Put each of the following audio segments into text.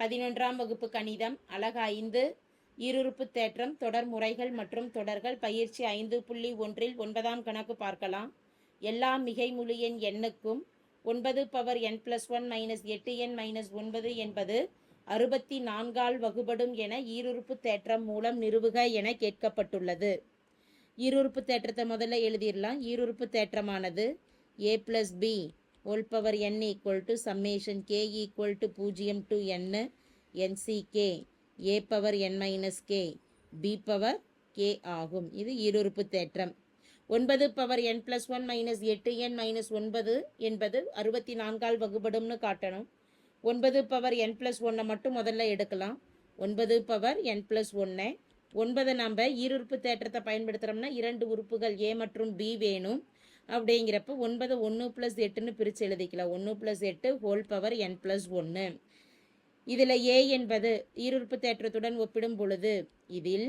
பதினொன்றாம் வகுப்பு கணிதம் அழகு ஐந்து ஈருறுப்பு தேற்றம் தொடர் முறைகள் மற்றும் தொடர்கள் பயிற்சி ஐந்து புள்ளி ஒன்றில் ஒன்பதாம் கணக்கு பார்க்கலாம். எல்லா மிகை முழு எண் எண்ணுக்கும் ஒன்பது power N plus one minus எட்டு என் மைனஸ் ஒன்பது என்பது அறுபத்தி நான்கால் வகுபடும் என ஈருறுப்பு தேற்றம் மூலம் நிறுவுக என கேட்கப்பட்டுள்ளது. ஈருறுப்பு தேற்றத்தை முதல்ல எழுதிடலாம். ஈருறுப்பு தேற்றமானது A plus B whole power N equal to summation K equal to பூஜ்ஜியம் to N N C K A power N minus K B power K ஆகும். இது ஈருறுப்பு தேற்றம். ஒன்பது power N plus one minus எட்டு என் மைனஸ் ஒன்பது என்பது அறுபத்தி நான்கால் வகுபடும்னு காட்டணும். ஒன்பது பவர் என் ப்ளஸ் ஒன்னை மட்டும் முதல்ல எடுக்கலாம். ஒன்பது பவர் என் ப்ளஸ் ஒன்னை. ஒன்பதை நம்ம ஈருறுப்பு தேற்றத்தை பயன்படுத்துகிறோம்னா இரண்டு உறுப்புகள் ஏ மற்றும் பி வேணும். அப்படிங்கிறப்ப ஒன்பது ஒன்று ப்ளஸ் எட்டுன்னு பிரித்து எழுதிக்கலாம். ஒன்று ப்ளஸ் எட்டு ஹோல் பவர் என் ப்ளஸ் ஒன்று இதில் ஏ என்பது ஈருறுப்பு தேற்றத்துடன் ஒப்பிடும் பொழுது இதில்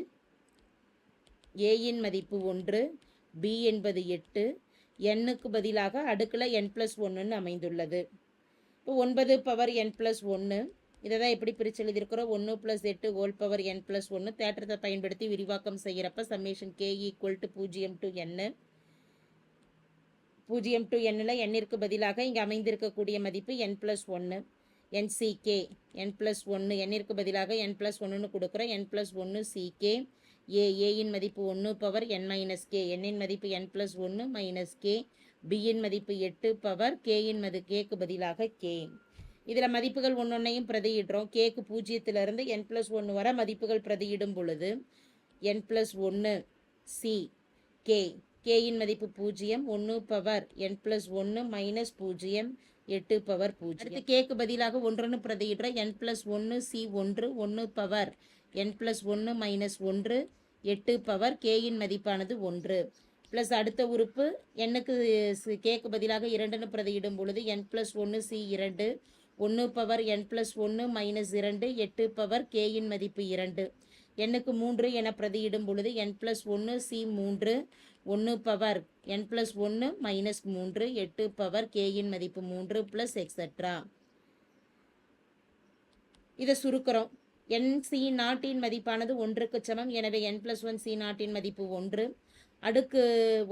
ஏயின் மதிப்பு ஒன்று பி என்பது எட்டு எண்ணுக்கு பதிலாக அடுக்கில் என் ப்ளஸ் ஒன்றுன்னு அமைந்துள்ளது. இப்போ ஒன்பது பவர் என் ப்ளஸ் ஒன்று இதை தான் எப்படி பிரித்து எழுதியிருக்கிறோம்? ஒன்று ப்ளஸ் எட்டு ஹோல் பவர் என் ப்ளஸ் ஒன்று தேற்றத்தை பயன்படுத்தி விரிவாக்கம் செய்கிறப்ப சம்மேஷன் கே ஈக்குவல் டு பூஜ்ஜியம் டு என்னு பூஜ்ஜியம் டு எண்ணில் எண்ணிற்கு பதிலாக இங்கே அமைந்திருக்கக்கூடிய மதிப்பு என் ப்ளஸ் ஒன்று என்சிகே என் ப்ளஸ் ஒன்று எண்ணிற்கு பதிலாக என் ப்ளஸ் ஒன்றுன்னு கொடுக்குறோம். என் ப்ளஸ் ஒன்று சிகே ஏ ஏயின் மதிப்பு ஒன்று பவர் என் மைனஸ் கே எண்ணின் மதிப்பு என் ப்ளஸ் ஒன்று மைனஸ் கே பியின் மதிப்பு எட்டு பவர் கேயின் மதி கேக்கு பதிலாக கே இதில் மதிப்புகள் ஒன்றொன்னையும் பிரதியிடுறோம். கேக்கு பூஜ்ஜியத்திலிருந்து என் ப்ளஸ் ஒன்று வர மதிப்புகள் பிரதியிடும் பொழுது என் ப்ளஸ் ஒன்று சி கே கேயின் மதிப்பு பூஜ்ஜியம். ஒன்று பவர் என் ப்ளஸ் ஒன்று மைனஸ் பூஜ்ஜியம். எட்டு பவர் பூஜ்ஜியம். அடுத்து கேக்கு பதிலாக ஒன்றுன்னு பிரதியிடுற என் ப்ளஸ் ஒன்று சி ஒன்று ஒன்று பவர் என் ப்ளஸ் ஒன்று மைனஸ் ஒன்று எட்டு பவர் கேயின் மதிப்பானது ஒன்று. ப்ளஸ் அடுத்த உறுப்பு எண்ணுக்கு கேக்கு பதிலாக இரண்டுன்னு பிரதியிடும் பொழுது என் ப்ளஸ் ஒன்று சி இரண்டு ஒன்று பவர் என் ப்ளஸ் ஒன்று மைனஸ் இரண்டு எட்டு பவர் கேயின் மதிப்பு இரண்டு. எண்ணுக்கு மூன்று என பிரதியிடும் பொழுது என் ப்ளஸ் ஒன்று சி மூன்று ஒன்று பவர் என் ப்ளஸ் ஒன்று மைனஸ் மூன்று எட்டு பவர் கேயின் மதிப்பு மூன்று ப்ளஸ் எக்ஸட்ரா இதை சுருக்கிறோம். என் சி நாட்டின் மதிப்பானது ஒன்றுக்கு சமம். எனவே என் ப்ளஸ் ஒன் சி நாட்டின் மதிப்பு ஒன்று. அடுக்கு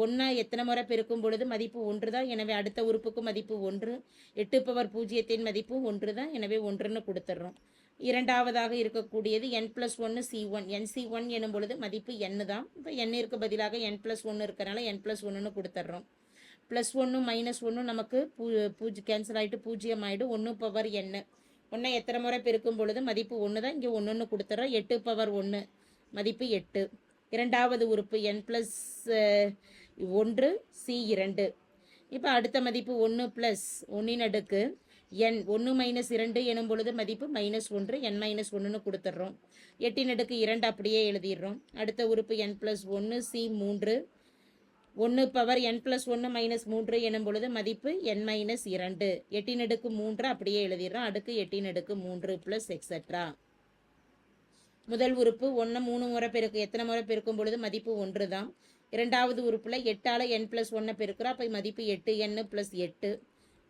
ஒன்றை எத்தனை முறை பெருக்கும் பொழுது மதிப்பு ஒன்று தான். எனவே அடுத்த உறுப்புக்கு மதிப்பு ஒன்று. எட்டு பவர் பூஜ்ஜியத்தின் மதிப்பு ஒன்று தான். எனவே ஒன்றுன்னு கொடுத்துட்றோம் இரண்டாவதாக இருக்கக்கூடியது என் ப்ளஸ் ஒன்று C one n C one எனும் பொழுது மதிப்பு எண்ணு தான். இப்போ எண்ணிற்கு பதிலாக என் ப்ளஸ் ஒன்று இருக்கிறனால என் ப்ளஸ் ஒன்றுன்னு கொடுத்துட்றோம் ப்ளஸ் ஒன்று மைனஸ் ஒன்று நமக்கு பூ பூஜ் கேன்சல் ஆகிட்டு பூஜ்ஜியம் ஆகிடும் ஒன்று பவர் எண்ணு ஒன்றை எத்தனை முறை பெருக்கும் பொழுது மதிப்பு ஒன்று தான். இங்கே ஒன்று ஒன்று கொடுத்துட்றோம் எட்டு பவர் ஒன்று மதிப்பு எட்டு. இரண்டாவது உறுப்பு என் ப்ளஸ் ஒன்று சி இரண்டு. இப்போ அடுத்த மதிப்பு ஒன்று ப்ளஸ் ஒன்றின் அடுக்கு. என் ஒன்று மைனஸ் இரண்டு எனும் பொழுது மதிப்பு மைனஸ் ஒன்று என் மைனஸ் ஒன்றுன்னு கொடுத்துட்றோம். எட்டின் அடுக்கு இரண்டு அப்படியே எழுதிடுறோம். அடுத்த உறுப்பு என் ப்ளஸ் ஒன்று சி மூன்று. ஒன்று பவர் என் ப்ளஸ் ஒன்று மைனஸ் மூன்று எனும் பொழுது மதிப்பு என் மைனஸ் இரண்டு. எட்டின் அடுக்கு மூன்று அப்படியே எழுதிடுறோம். அடுக்கு எட்டின் அடுக்கு மூன்று ப்ளஸ் எக்ஸட்ரா முதல் உறுப்பு ஒன்று மூணு முறை பெருக்கு எத்தனை முறை பெருக்கும் பொழுது மதிப்பு ஒன்று தான் இரண்டாவது உறுப்பில் எட்டால் என் ப்ளஸ் ஒன்றை பெருக்கிறோம். அப்போ மதிப்பு எட்டு என்னு ப்ளஸ் எட்டு.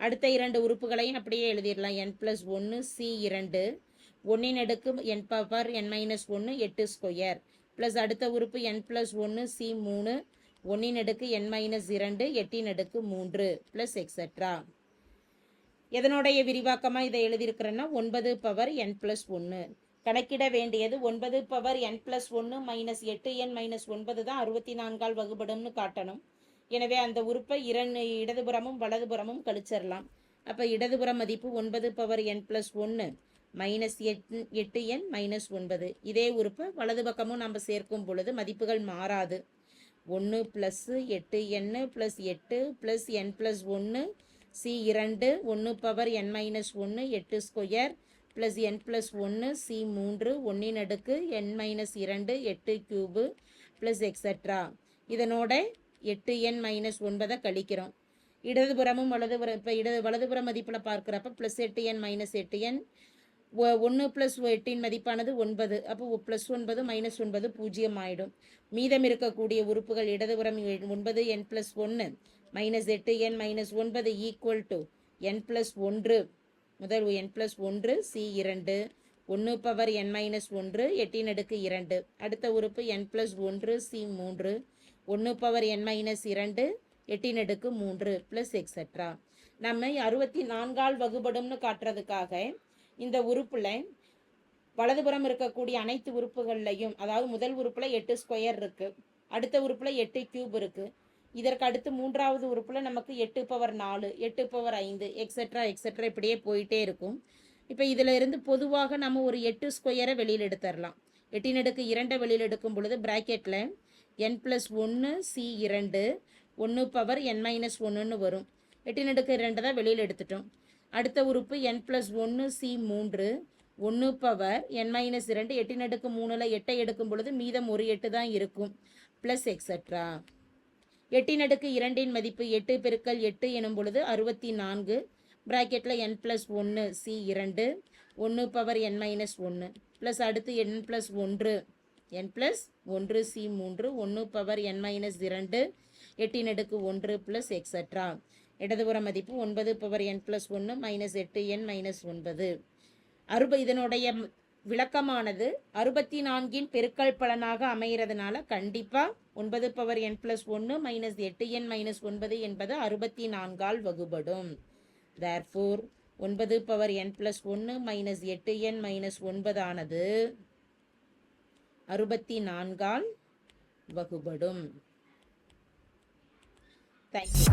அடுத்த இரண்டு உறுப்புகளையும் அப்படியே எழுதிடலாம். என் ப்ளஸ் ஒன்று சி இரண்டு. ஒன்றின் அடுக்கு என் பவர் என் மைனஸ் ஒன்று எட்டு ஸ்கொயர் ப்ளஸ் அடுத்த உறுப்பு என் ப்ளஸ் ஒன்று சி மூணு. ஒன்றின் அடுக்கு என் மைனஸ் இரண்டு எட்டின் அடுக்கு மூன்று ப்ளஸ் எக்ஸட்ரா எதனுடைய விரிவாக்கமாக இதை எழுதியிருக்கிறேன்னா ஒன்பது பவர் என் ப்ளஸ் ஒன்று கணக்கிட வேண்டியது ஒன்பது பவர் என் ப்ளஸ் ஒன்று மைனஸ் எட்டு என் மைனஸ் ஒன்பது தான் அறுபத்தி நான்கால் வகுபடும்னு காட்டணும். எனவே அந்த உறுப்பை இரண்டு இடதுபுறமும் வலதுபுறமும் கழிச்சிடலாம். அப்போ இடதுபுற மதிப்பு ஒன்பது பவர் என் ப்ளஸ் ஒன்று மைனஸ் எட் எட்டு என் மைனஸ் ஒன்பது. இதே உறுப்பை வலது பக்கமும் நம்ம சேர்க்கும் பொழுது மதிப்புகள் மாறாது. ஒன்று ப்ளஸ்ஸு எட்டு என்னு ப்ளஸ் எட்டு ப்ளஸ் என் ப்ளஸ் ஒன்று சி இரண்டு ஒன்று பவர் என் மைனஸ் ஒன்று எட்டு ஸ்கொயர் ப்ளஸ் என் ப்ளஸ் ஒன்று சி மூன்று ஒன்றின் அடுக்கு என் மைனஸ் இரண்டு எட்டு க்யூபு ப்ளஸ் எக்ஸட்ரா இதனோட எட்டு என் மைனஸ் ஒன்பதை கழிக்கிறோம். இடதுபுறமும் வலதுபுறம் இப்போ இடது வலதுபுற மதிப்பில் பார்க்குறப்ப ப்ளஸ் எட்டு என் மைனஸ் எட்டு என் ஒன்று ப்ளஸ் எட்டின் மதிப்பானது ஒன்பது. அப்போ ப்ளஸ் ஒன்பது மைனஸ் ஒன்பது பூஜ்ஜியம் ஆகிடும் மீதம் இருக்கக்கூடிய உறுப்புகள் இடதுபுறம் ஒன்பது என் ப்ளஸ் ஒன்று மைனஸ் எட்டு என் மைனஸ் ஒன்பது ஈக்குவல் டு என் ப்ளஸ் ஒன்று. முதல் என் ப்ளஸ் ஒன்று சி இரண்டு. ஒன்று பவர் என் மைனஸ் ஒன்று எட்டின் அடுக்கு இரண்டு. அடுத்த உறுப்பு என் ப்ளஸ் ஒன்று சி மூன்று. ஒன்று பவர் என் மைனஸ் இரண்டு எட்டின் அடுக்கு மூன்று ப்ளஸ் எக்ஸெட்ரா நம்ம அறுபத்தி நான்கால் வகுபடும்னு காட்டுறதுக்காக இந்த உறுப்பில் வலதுபுறம் இருக்கக்கூடிய அனைத்து உறுப்புகள்லையும் அதாவது முதல் உறுப்பில் எட்டு ஸ்கொயர் இருக்குது அடுத்த உறுப்பில் எட்டு கியூப் இருக்குது இதற்கு அடுத்து மூன்றாவது உறுப்பில் நமக்கு எட்டு பவர் நாலு எட்டு பவர் ஐந்து எக்ஸெட்ரா எக்ஸெட்ரா இப்படியே போயிட்டே இருக்கும். இப்போ இதில் இருந்து பொதுவாக நம்ம ஒரு எட்டு ஸ்கொயரை வெளியில் எடுத்துடலாம் எட்டின் அடுக்கு இரண்டை வெளியில் எடுக்கும் பொழுது ப்ராக்கெட்டில் என் ப்ளஸ் ஒன்று சி இரண்டு ஒன்று பவர் என் மைனஸ் ஒன்றுன்னு வரும். எட்டின் அடுக்கு இரண்டு தான் வெளியில் எடுத்துட்டோம். அடுத்த உறுப்பு என் ப்ளஸ் ஒன்று சி மூன்று ஒன்று பவர் என் மைனஸ் இரண்டு எட்டின் அடுக்கு மூணில் எட்டை எடுக்கும் பொழுது மீதம் ஒரு எட்டு தான் இருக்கும். ப்ளஸ் எக்ஸட்ரா எட்டின் அடுக்கு இரண்டின் மதிப்பு எட்டு பெருக்கல் எட்டு எனும் பொழுது அறுபத்தி நான்கு ப்ராக்கெட்டில் என் ப்ளஸ் ஒன்று சி இரண்டு ஒன்று பவர் என் மைனஸ் ஒன்று ப்ளஸ் அடுத்து என் ப்ளஸ் ஒன்று. என் ப்ளஸ் ஒன்று சி மூன்று ஒன்று பவர் என் மைனஸ் இரண்டு எட்டின் அடுக்கு ஒன்று ப்ளஸ் எக்ஸட்ரா இடதுபுற மதிப்பு ஒன்பது பவர் என் ப்ளஸ் ஒன்று மைனஸ் எட்டு என் மைனஸ் ஒன்பது. அறுப இதனுடைய விளக்கமானது அறுபத்தி நான்கின் பெருக்கல் பலனாக அமைகிறதுனால கண்டிப்பாக ஒன்பது பவர் என் ப்ளஸ் ஒன்று மைனஸ் எட்டு என் மைனஸ் ஒன்பது என்பது அறுபத்தி நான்கால் வகுபடும். தேர்ஃபோர் ஒன்பது பவர் என் ப்ளஸ் ஒன்று மைனஸ் எட்டு என் மைனஸ் ஒன்பதானது. அறுபத்தி நான்கால் வகுபடும் தேங்க்யூ